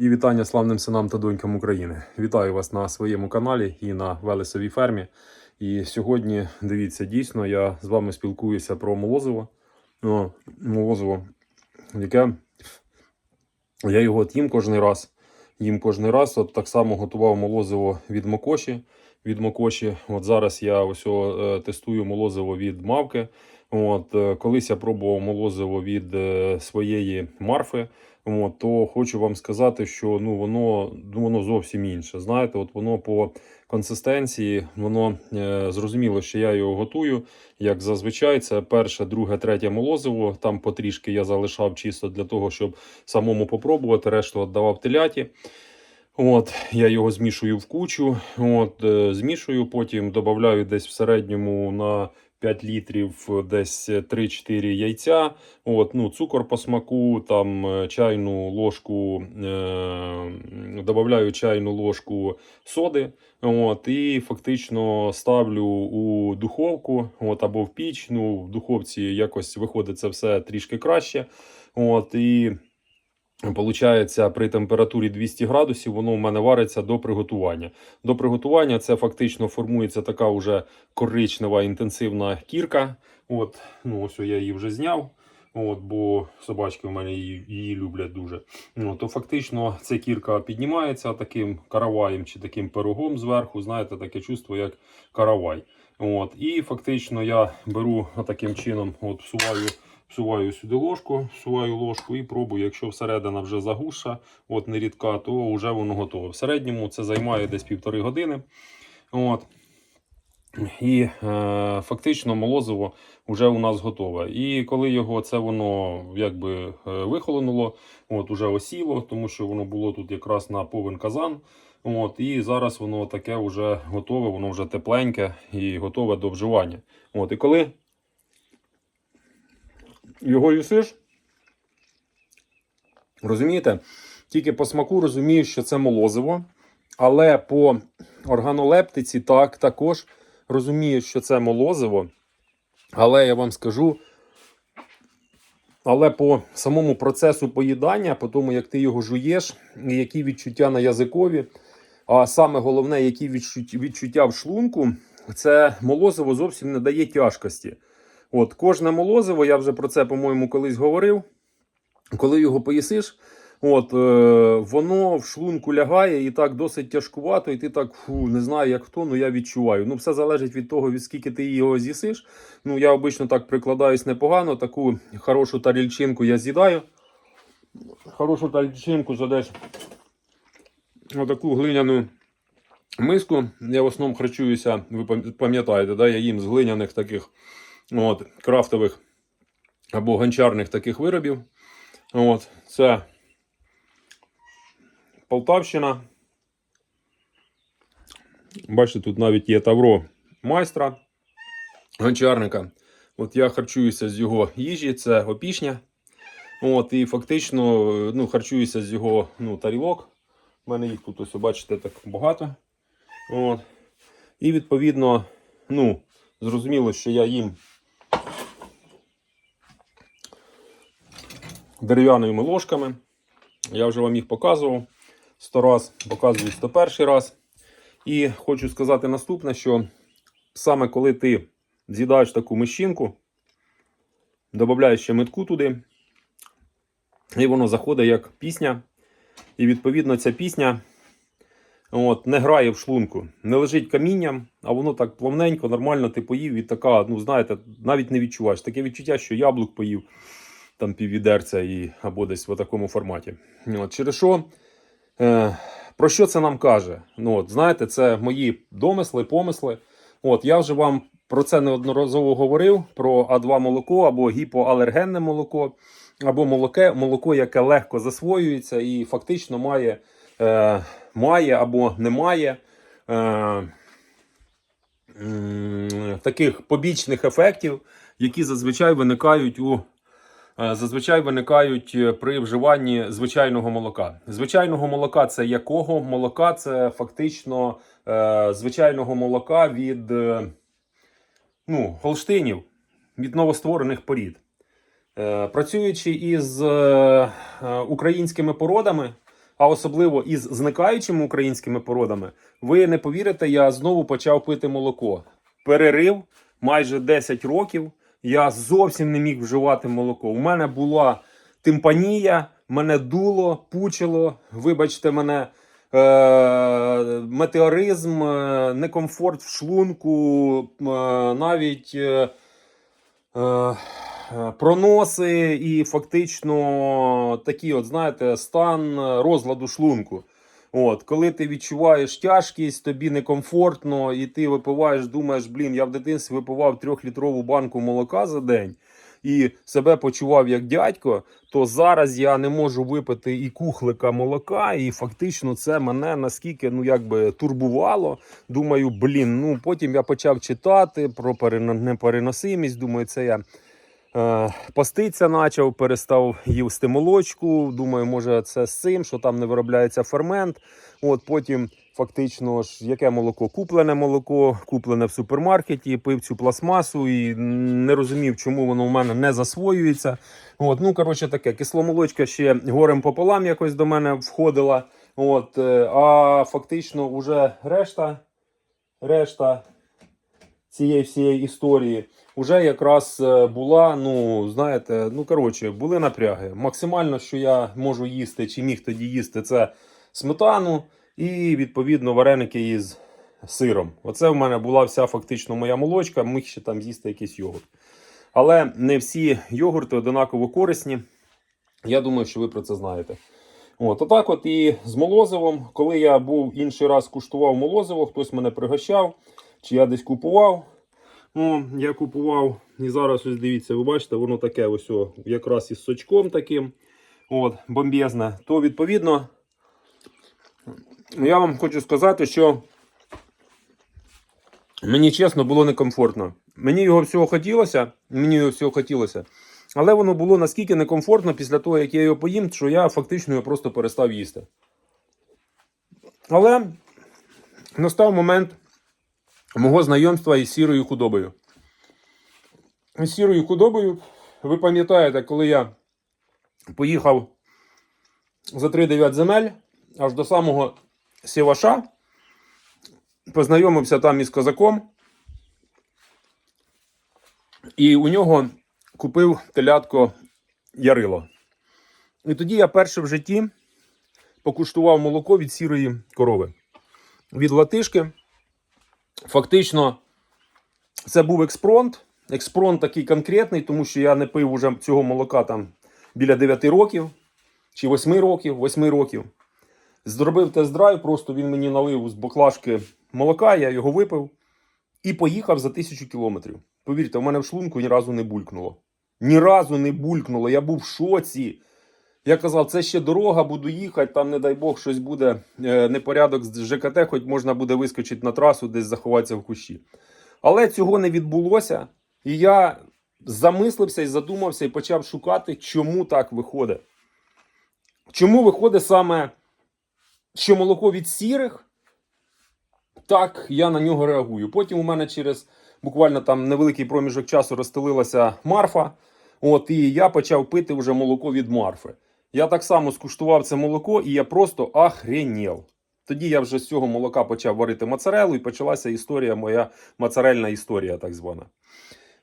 І вітання славним синам та донькам України. Вітаю вас на своєму каналі і на Велесовій фермі. І сьогодні, дивіться, дійсно, я з вами спілкуюся про молозиво. Ну, молозиво, яке я його от їм кожен раз. Їм кожен раз. От так само готував молозиво від Мокоші. Від Мокоші. От зараз я ось е, тестую молозиво від Мавки. От, е, колись я пробував молозиво від е, своєї Марфи. От, то хочу вам сказати, що ну воно ну, воно зовсім інше. Знаєте, от воно по консистенції, воно е, зрозуміло, що я його готую. Як зазвичай, це перше, друге, третє молозиво. Там потрішки я залишав чисто для того, щоб самому попробувати. Решту віддавав теляті. От, я його змішую в кучу. От, е, змішую, потім додаю десь в середньому на 5 літрів десь 3-4 яйця. От, ну, цукор по смаку, там е, чайну ложку, е, додаю чайну ложку соди. От, і фактично ставлю у духовку от, або в піч. Ну, в духовці якось виходить це все трішки краще. От, і Получається, при температурі 200 градусів воно в мене вариться до приготування. До приготування це фактично формується така вже коричнева інтенсивна кірка. От, ну ось я її вже зняв. От, бо собачки в мене її, її люблять дуже. Ну, то фактично ця кірка піднімається таким караваєм чи таким пирогом зверху. Знаєте, таке чувство, як каравай. От, і фактично я беру таким чином, от всуваю. Всуваю сюди ложку, всуваю ложку і пробую. Якщо всередина вже загуша, от не рідка, то вже воно готове. В середньому це займає десь півтори години. От. І е, фактично молозиво вже у нас готове. І коли його це воно якби е, вихолонуло, от уже осіло, тому що воно було тут якраз на повен казан. От, І зараз воно таке вже готове, воно вже тепленьке і готове до вживання. От, І коли його їсиш. Розумієте? Тільки по смаку розумієш, що це молозиво. Але по органолептиці так, також розумієш, що це молозиво. Але я вам скажу. Але по самому процесу поїдання, по тому, як ти його жуєш, які відчуття на язикові, а саме головне, які відчуття в шлунку, це молозиво зовсім не дає тяжкості. От, Кожне молозиво, я вже про це, по-моєму, колись говорив. Коли його поїсиш, от, е, воно в шлунку лягає і так досить тяжкувато, і ти так фу, не знаю, як хто, ну я відчуваю. Ну, Все залежить від того, від скільки ти його з'їсиш. Ну, Я обично так прикладаюсь непогано, таку хорошу тарільчинку я з'їдаю. Хорошу тарільчинку задеш отаку глиняну миску. Я в основному харчуюся, ви пам'ятаєте, да? я їм з глиняних таких. От, Крафтових або гончарних таких виробів. От, Це Полтавщина. Бачите, тут навіть є тавро майстра гончарника. От Я харчуюся з його їжі, це опішня. От, І фактично ну, харчуюся з його ну, тарілок. У мене їх тут ось, бачите, так багато. От. І відповідно, ну, зрозуміло, що я їм дерев'яними ложками. Я вже вам їх показував 100 раз, показую 101 раз. І хочу сказати наступне, що саме коли ти з'їдаєш таку мещинку, додаєш ще метку туди, і воно заходить як пісня. І відповідно ця пісня от, не грає в шлунку, не лежить камінням, а воно так плавненько, нормально ти поїв і така, ну знаєте, навіть не відчуваєш. Таке відчуття, що яблук поїв там піввідерця і або десь в такому форматі. От, Через що, е, про що це нам каже? Ну, от, Знаєте, це мої домисли, помисли. От, Я вже вам про це неодноразово говорив: про А2 молоко або гіпоалергенне молоко, або молоке, молоко, яке легко засвоюється і фактично має е, має або не має. Е, Таких побічних ефектів, які зазвичай виникають у зазвичай виникають е, при вживанні звичайного молока. Звичайного молока це якого молока? Це фактично е, звичайного молока від ну, холштинів, від новостворених порід. Працюючи із українськими породами, а особливо із зникаючими українськими породами, ви не повірите, я знову почав пити молоко. Перерив майже 10 років. Я зовсім не міг вживати молоко. У мене була тимпанія, мене дуло, пучило. Вибачте мене, е- метеоризм, е- некомфорт в шлунку, е- навіть. Е- е, проноси і фактично такий, от знаєте, стан розладу шлунку. От, коли ти відчуваєш тяжкість, тобі некомфортно, і ти випиваєш, думаєш, блін, я в дитинстві випивав трьохлітрову банку молока за день і себе почував як дядько, то зараз я не можу випити і кухлика молока, і фактично це мене наскільки ну якби турбувало. Думаю, блін, ну потім я почав читати про непереносимість. Думаю, це я. Е, Поститься почав, перестав їсти молочку. Думаю, може це з цим, що там не виробляється фермент. От потім фактично ж яке молоко? Куплене молоко, куплене в супермаркеті, пив цю пластмасу і не розумів, чому воно в мене не засвоюється. От, ну коротше таке, кисломолочка ще горем пополам якось до мене входила. От, е, а фактично уже решта, решта цієї всієї історії вже якраз е, була, ну, знаєте, ну коротше, були напряги. Максимально, що я можу їсти, чи міг тоді їсти, це сметану і, відповідно, вареники із сиром. Оце в мене була вся фактично моя молочка, міг ще там з'їсти якийсь йогурт. Але не всі йогурти одинаково корисні. Я думаю, що ви про це знаєте. От, отак от і з молозивом. Коли я був інший раз куштував молозиво, хтось мене пригощав, чи я десь купував. О, я купував, і зараз ось дивіться, ви бачите, воно таке ось о, якраз із сочком таким. От, бомбезне. То відповідно, я вам хочу сказати, що мені чесно було некомфортно. Мені його всього хотілося, мені його всього хотілося. Але воно було наскільки некомфортно після того, як я його поїм, що я фактично його просто перестав їсти. Але настав момент мого знайомства із сірою худобою. З сірою худобою, ви пам'ятаєте, коли я поїхав за 3-9 земель аж до самого Сіваша, познайомився там із козаком, і у нього купив телятко Ярило. І тоді я перше в житті покуштував молоко від сірої корови. Від латишки. Фактично, це був експронт. Експронт такий конкретний, тому що я не пив уже цього молока там біля 9 років чи 8 років, 8 років. Зробив тест-драйв, просто він мені налив з баклажки молока, я його випив і поїхав за тисячу кілометрів. Повірте, у мене в шлунку ні разу не булькнуло. Ні разу не булькнуло. Я був в шоці. Я казав, це ще дорога, буду їхати, там, не дай Бог, щось буде е, непорядок з ЖКТ, хоч можна буде вискочити на трасу, десь заховатися в кущі. Але цього не відбулося. І я замислився і задумався і почав шукати, чому так виходить. Чому виходить саме, що молоко від сірих, так я на нього реагую. Потім у мене через буквально там невеликий проміжок часу розстелилася Марфа. От, і я почав пити вже молоко від Марфи. Я так само скуштував це молоко, і я просто ахренів. Тоді я вже з цього молока почав варити моцарелу, і почалася історія, моя моцарельна історія, так звана.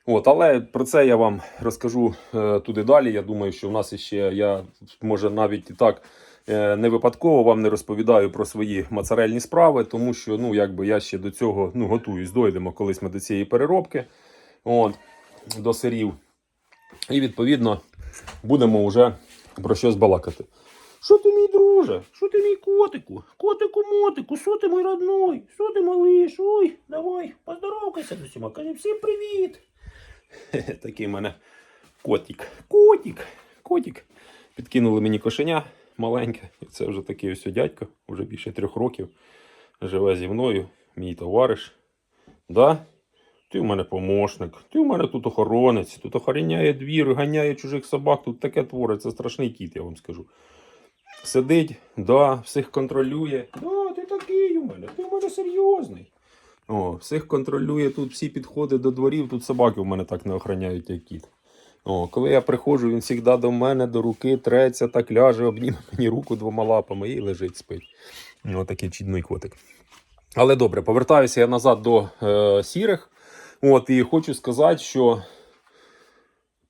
От, але про це я вам розкажу е, туди далі. Я думаю, що в нас ще я може навіть і так е, не випадково вам не розповідаю про свої моцарельні справи, тому що ну, якби я ще до цього ну, готуюсь, дойдемо колись ми до цієї переробки. От, до сирів. І відповідно будемо вже про щось балакати. Що ти, мій друже? Що ти, мій котику? Котику мотику, що ти мій родной? Що ти малиш? Ой, давай, поздоровкайся з усіма. Кажи всім привіт. Такий в мене котик. Котик. Котик. Підкинули мені кошеня маленьке. І це вже такий ось дядько, вже більше трьох років. Живе зі мною, мій товариш. Да? Ти в мене помощник, ти в мене тут охоронець, тут охороняє двір, ганяє чужих собак, тут таке твориться, страшний кіт, я вам скажу. Сидить, да, всіх контролює. Да, ти такий у мене, ти в мене серйозний. О, всіх контролює тут всі підходи до дворів, тут собаки в мене так не охороняють, як кіт. О, коли я приходжу, він завжди до мене, до руки треться, так ляже, обніме мені руку двома лапами і лежить спить. Ось такий чудний котик. Але добре, повертаюся я назад до е, сірих. От, і хочу сказати, що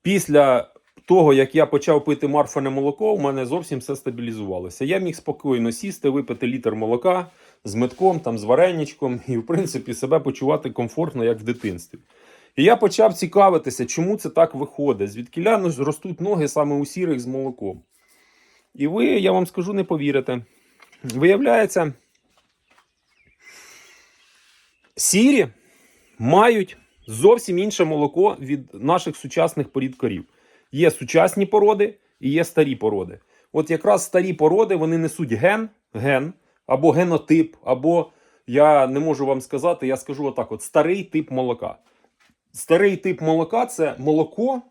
після того, як я почав пити марфане молоко, у мене зовсім все стабілізувалося. Я міг спокійно сісти, випити літр молока з метком, там, з вареничком, і, в принципі, себе почувати комфортно, як в дитинстві. І я почав цікавитися, чому це так виходить, звідки ростуть ноги саме у сірих з молоком. І ви, я вам скажу, не повірите. Виявляється, сірі мають зовсім інше молоко від наших сучасних порід корів. Є сучасні породи і є старі породи. От якраз старі породи вони несуть ген, ген або генотип, або я не можу вам сказати, я скажу отак: от старий тип молока. Старий тип молока це молоко,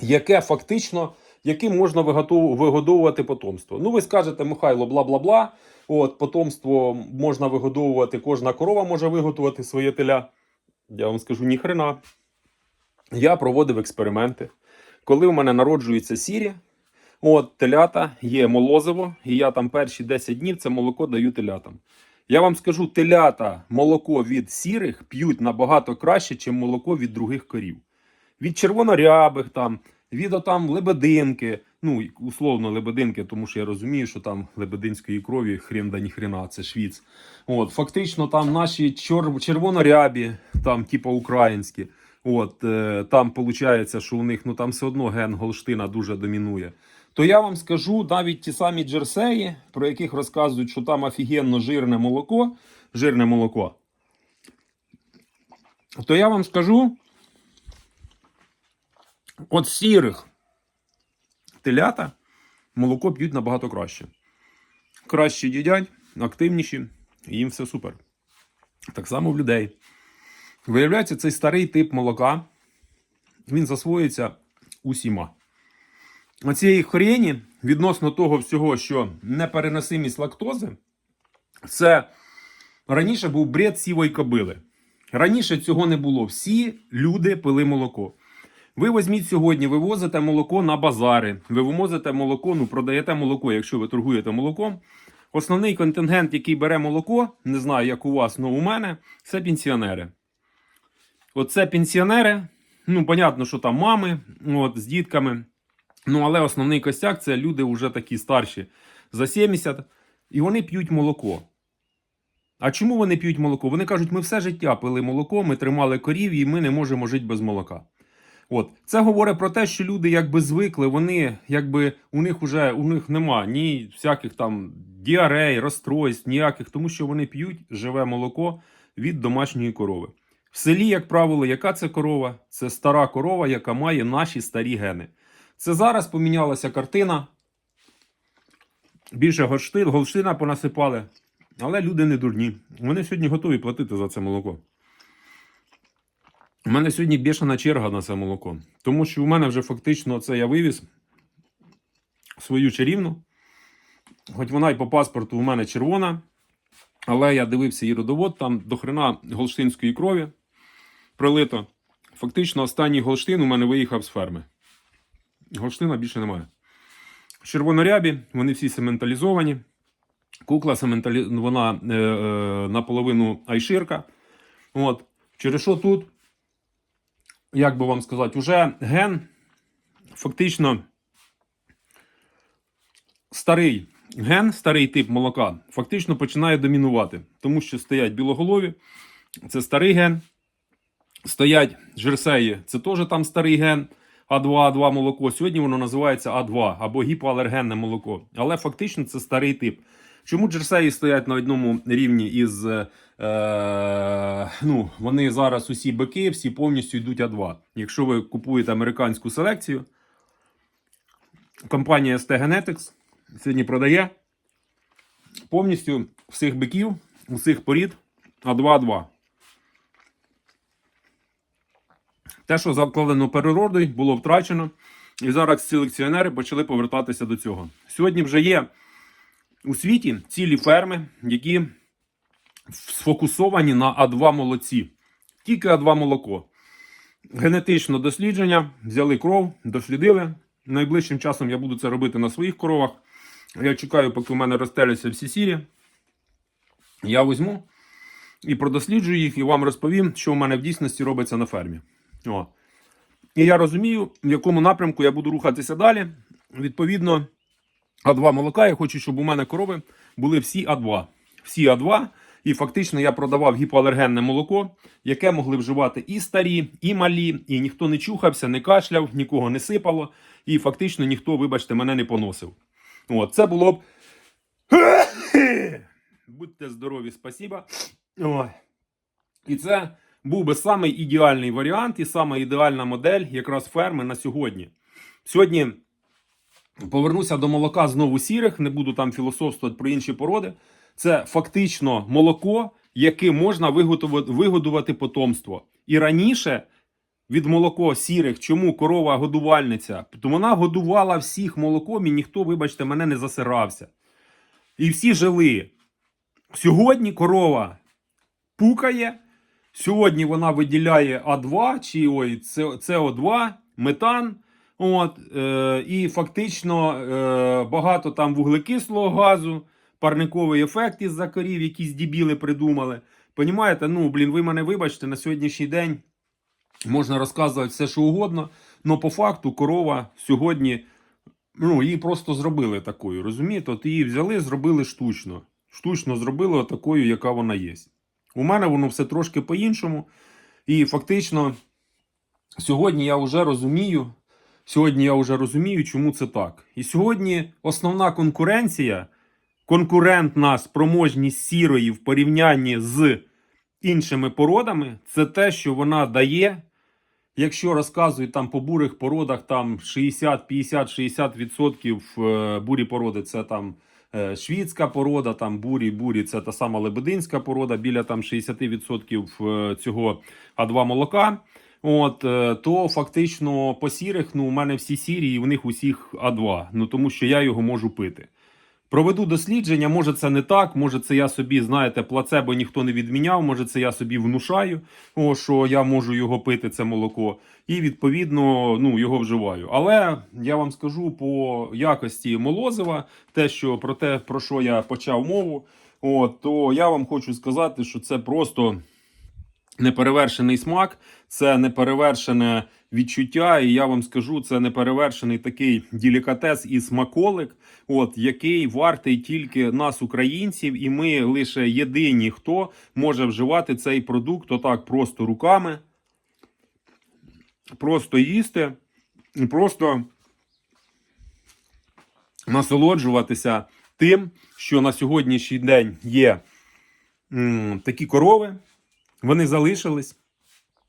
яке фактично, яким можна вигодовувати потомство. Ну, ви скажете, Михайло, бла бла бла. От потомство можна вигодовувати, кожна корова може виготовити своє теля. Я вам скажу ніхрена. Я проводив експерименти. Коли у мене народжуються сірі, от телята, є молозиво, і я там перші 10 днів це молоко даю телятам. Я вам скажу, телята молоко від сірих п'ють набагато краще, ніж молоко від других корів. Від червонорябих, там, від отам лебединки, ну, условно лебединки, тому що я розумію, що там лебединської крові хрен да ніхрена, це швіц. От, фактично, там наші чор... червонорябі, там, типу українські. От, е, там виходить, що у них ну, там все одно ген Голштина дуже домінує. То я вам скажу, навіть ті самі джерсеї, про яких розказують, що там офігенно жирне молоко, жирне молоко. То я вам скажу, от сірих телята молоко п'ють набагато краще. Краще їдять, активніші, і їм все супер. Так само в людей. Виявляється, цей старий тип молока, він засвоюється усіма. Оцієї хрені відносно того всього, що непереносимість лактози, це раніше був бред сівої кобили. Раніше цього не було. Всі люди пили молоко. Ви візьміть сьогодні, ви возите молоко на базари, ви вивозите молоко, ну продаєте молоко, якщо ви торгуєте молоком. Основний контингент, який бере молоко, не знаю, як у вас, але у мене, це пенсіонери. Оце пенсіонери. Ну, понятно, що там мами от, з дітками. Ну, але основний костяк це люди вже такі старші за 70, і вони п'ють молоко. А чому вони п'ють молоко? Вони кажуть, ми все життя пили молоко, ми тримали корів і ми не можемо жити без молока. От це говорить про те, що люди якби звикли, вони якби у них уже у них нема ні всяких там діарей, розстройств, ніяких, тому що вони п'ють живе молоко від домашньої корови. В селі, як правило, яка це корова? Це стара корова, яка має наші старі гени. Це зараз помінялася картина. Більше голштина понасипали. Але люди не дурні. Вони сьогодні готові платити за це молоко. У мене сьогодні бішана черга на це молоко. Тому що у мене вже фактично це я вивіз свою чарівну. Хоч вона і по паспорту у мене червона. Але я дивився її родовод, там до хрена голштинської крові пролито. Фактично, останній голштин у мене виїхав з ферми. Голштина більше немає. Червонорябі, вони всі сементалізовані. Кукла сементалі... вона е, е, наполовину айширка. От. Через що тут, як би вам сказати, уже ген фактично старий ген, старий тип молока, фактично починає домінувати, тому що стоять білоголові, це старий ген. Стоять жерсеї, це теж там старий ген. А2, А2 молоко. Сьогодні воно називається А2 або гіпоалергенне молоко. Але фактично це старий тип. Чому джерсеї стоять на одному рівні із. Е, ну, вони зараз усі бики, всі повністю йдуть А2. Якщо ви купуєте американську селекцію, компанія ST Genetics сьогодні продає повністю всіх биків, усіх порід А2А2. Те, що закладено переродою, було втрачено. І зараз селекціонери почали повертатися до цього. Сьогодні вже є у світі цілі ферми, які сфокусовані на А2 молоці. Тільки А2 молоко. генетичне дослідження, взяли кров, дослідили. Найближчим часом я буду це робити на своїх коровах. Я чекаю, поки у мене розстеляться всі сірі. Я візьму і продосліджую їх, і вам розповім, що у мене в дійсності робиться на фермі. О. І я розумію, в якому напрямку я буду рухатися далі. Відповідно, А2 молока. Я хочу, щоб у мене корови були всі А2. Всі А2. І фактично я продавав гіпоалергенне молоко, яке могли вживати і старі, і малі, і ніхто не чухався, не кашляв, нікого не сипало. І фактично ніхто, вибачте, мене не поносив. От, це було б. Будьте здорові, спасіба. І це був би самий ідеальний варіант і сама ідеальна модель якраз ферми на сьогодні. Сьогодні повернуся до молока знову сірих, не буду там філософствувати про інші породи. Це фактично молоко, яке можна вигодувати потомство. І раніше від молоко сірих, чому корова годувальниця? Тому вона годувала всіх молоком, і ніхто, вибачте, мене не засирався. І всі жили. Сьогодні корова пукає. Сьогодні вона виділяє А2 чи ой, СО2, метан. От, е, і фактично е, багато там вуглекислого газу, парниковий ефект із-за корів, якісь дібіли придумали. Понімаєте, ну, блін, ви мене вибачте, на сьогоднішній день можна розказувати все, що угодно, але по факту корова сьогодні, ну, її просто зробили такою, розумієте? От її взяли, зробили штучно. Штучно зробили такою, яка вона є. У мене воно все трошки по-іншому. І фактично, сьогодні я вже розумію, сьогодні я вже розумію, чому це так. І сьогодні основна конкуренція, конкурентна спроможність сірої в порівнянні з іншими породами, це те, що вона дає. Якщо розказують там по бурих породах, там 60, 50, 60% е, бурі породи це там е, швідська порода, там бурі, бурі це та сама лебединська порода, біля там 60% е, цього А2 молока. От, е, то фактично по сірих, ну, у мене всі сірі, і в них усіх А2, ну тому що я його можу пити. Проведу дослідження, може це не так, може це я собі, знаєте, плацебо ніхто не відміняв, може це я собі внушаю, о, що я можу його пити, це молоко, і відповідно ну, його вживаю. Але я вам скажу по якості молозива, те, що про те, про що я почав мову, от, то я вам хочу сказати, що це просто неперевершений смак, це неперевершене відчуття, і я вам скажу, це неперевершений такий делікатес і смаколик, от який вартий тільки нас, українців, і ми лише єдині, хто може вживати цей продукт отак просто руками, просто їсти і просто насолоджуватися тим, що на сьогоднішній день є м, такі корови. Вони залишились.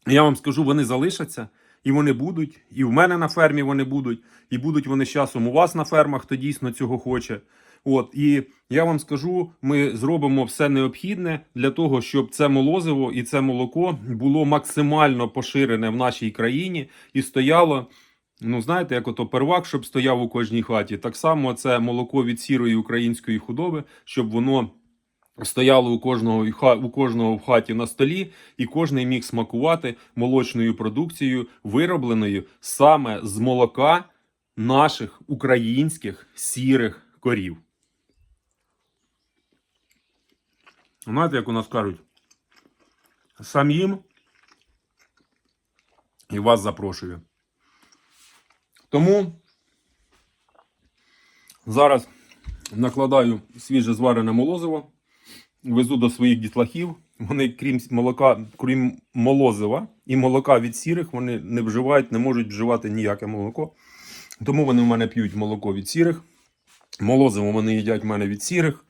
Я вам скажу, вони залишаться, і вони будуть. І в мене на фермі вони будуть, і будуть вони з часом у вас на фермах, хто дійсно цього хоче. От і я вам скажу, ми зробимо все необхідне для того, щоб це молозиво і це молоко було максимально поширене в нашій країні і стояло. Ну, знаєте, як ото первак, щоб стояв у кожній хаті. Так само це молоко від сірої української худоби, щоб воно стояло у кожного, у кожного в хаті на столі, і кожен міг смакувати молочною продукцією, виробленою саме з молока наших українських сірих корів. Знаєте, як у нас кажуть, сам їм і вас запрошую. Тому зараз накладаю свіже зварене молозиво, везу до своїх дітлахів. Вони, крім молока, крім молозива і молока від сірих, вони не вживають, не можуть вживати ніяке молоко. Тому вони в мене п'ють молоко від сірих. Молозиво вони їдять в мене від сірих.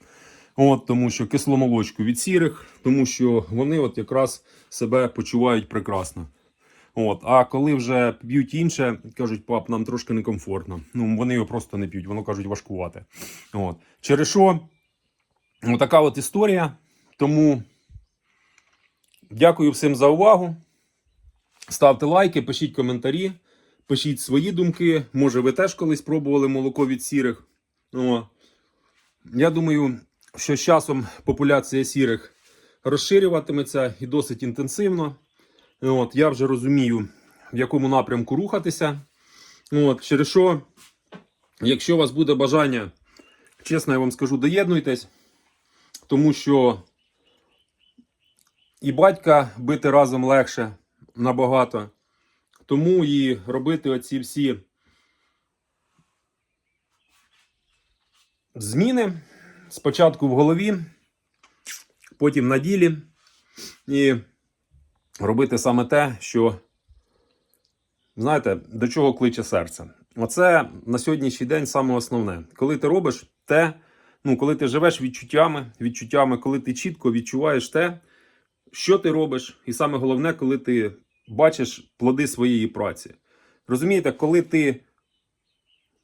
От, тому що кисломолочку від сірих, тому що вони от якраз себе почувають прекрасно. От, а коли вже п'ють інше, кажуть, пап, нам трошки некомфортно. Ну, вони його просто не п'ють, воно кажуть важкувати. От. Через що така от історія. Тому дякую всім за увагу. Ставте лайки, пишіть коментарі, пишіть свої думки. Може, ви теж колись пробували молоко від сірих. О. Я думаю, що з часом популяція сірих розширюватиметься і досить інтенсивно. От, я вже розумію, в якому напрямку рухатися. От, через що, якщо у вас буде бажання, чесно, я вам скажу, доєднуйтесь, тому що і батька бити разом легше набагато. Тому і робити оці всі зміни спочатку в голові, потім на ділі, і робити саме те, що, знаєте, до чого кличе серце. Оце на сьогоднішній день саме основне. Коли ти робиш те, ну, коли ти живеш відчуттями, відчуттями, коли ти чітко відчуваєш те, що ти робиш, і саме головне, коли ти бачиш плоди своєї праці. Розумієте, коли ти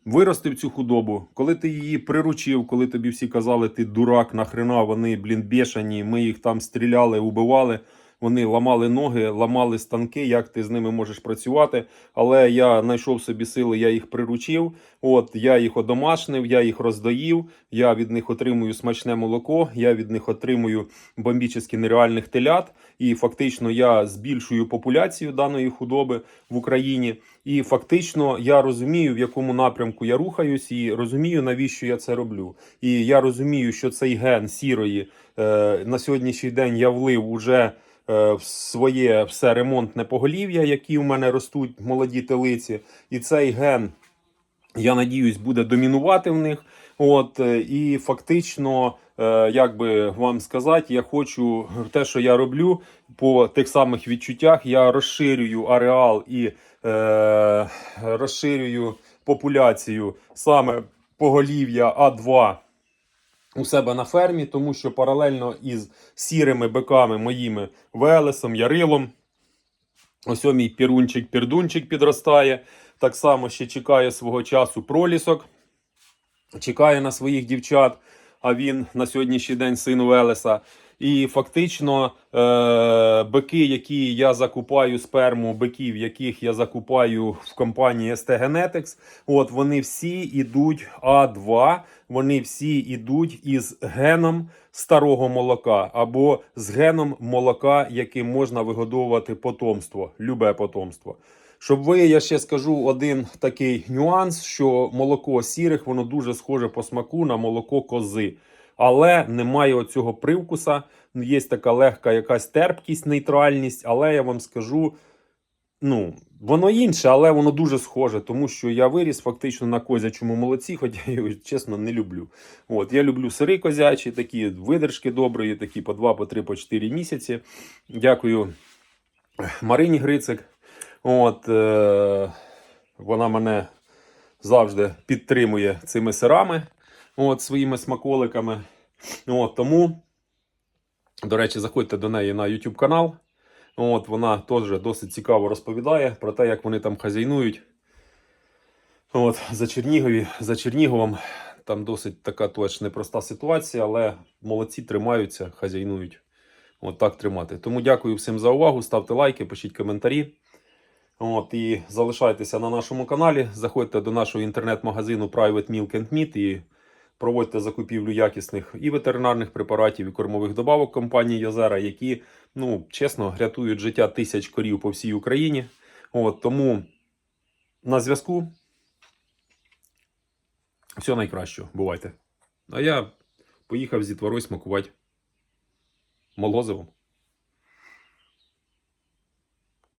виростив цю худобу, коли ти її приручив, коли тобі всі казали, ти дурак, нахрена, вони, блін, бешані, ми їх там стріляли, убивали, вони ламали ноги, ламали станки, як ти з ними можеш працювати. Але я знайшов собі сили, я їх приручив. От я їх одомашнив, я їх роздоїв, я від них отримую смачне молоко, я від них отримую бомбічно нереальних телят. І фактично я збільшую популяцію даної худоби в Україні. І фактично я розумію, в якому напрямку я рухаюсь, і розумію, навіщо я це роблю. І я розумію, що цей ген сірої е, на сьогоднішній день я влив уже в своє все ремонтне поголів'я, які у мене ростуть молоді телиці. І цей ген, я надіюсь, буде домінувати в них. От е, і фактично, е, як би вам сказати, я хочу те, що я роблю по тих самих відчуттях. Я розширюю ареал і е, розширюю популяцію саме поголів'я А2 у себе на фермі, тому що паралельно із сірими биками моїми Велесом, Ярилом. Ось о мій пірунчик, пірдунчик підростає. Так само ще чекає свого часу пролісок. Чекає на своїх дівчат, а він на сьогоднішній день син Велеса. І фактично е- бики, які я закупаю сперму, биків, яких я закупаю в компанії ST Genetics, от вони всі йдуть А2, вони всі йдуть із геном старого молока або з геном молока, яким можна вигодовувати потомство, любе потомство. Щоб ви, я ще скажу один такий нюанс, що молоко сірих, воно дуже схоже по смаку на молоко кози. Але немає оцього привкуса. Є така легка якась терпкість, нейтральність, але я вам скажу, ну, воно інше, але воно дуже схоже, тому що я виріс фактично на козячому молоці, хоча я його чесно не люблю. От, я люблю сири козячі, такі видержки добрі, такі по 2, по 3, по 4 місяці. Дякую Марині Грицик. От, е, вона мене завжди підтримує цими сирами, от, своїми смаколиками. От, тому, до речі, заходьте до неї на YouTube канал. От, вона теж досить цікаво розповідає про те, як вони там хазяйнують. От, за, Чернігові, за Черніговом там досить така точно непроста ситуація, але молодці тримаються, хазяйнують. От так тримати. Тому дякую всім за увагу. Ставте лайки, пишіть коментарі. От, і залишайтеся на нашому каналі. Заходьте до нашого інтернет-магазину Private Milk and Meat і проводьте закупівлю якісних і ветеринарних препаратів, і кормових добавок компанії Йозера, які, ну, чесно, рятують життя тисяч корів по всій Україні. От, тому на зв'язку. Все найкращого. Бувайте. А я поїхав зі творою смакувати молозивом.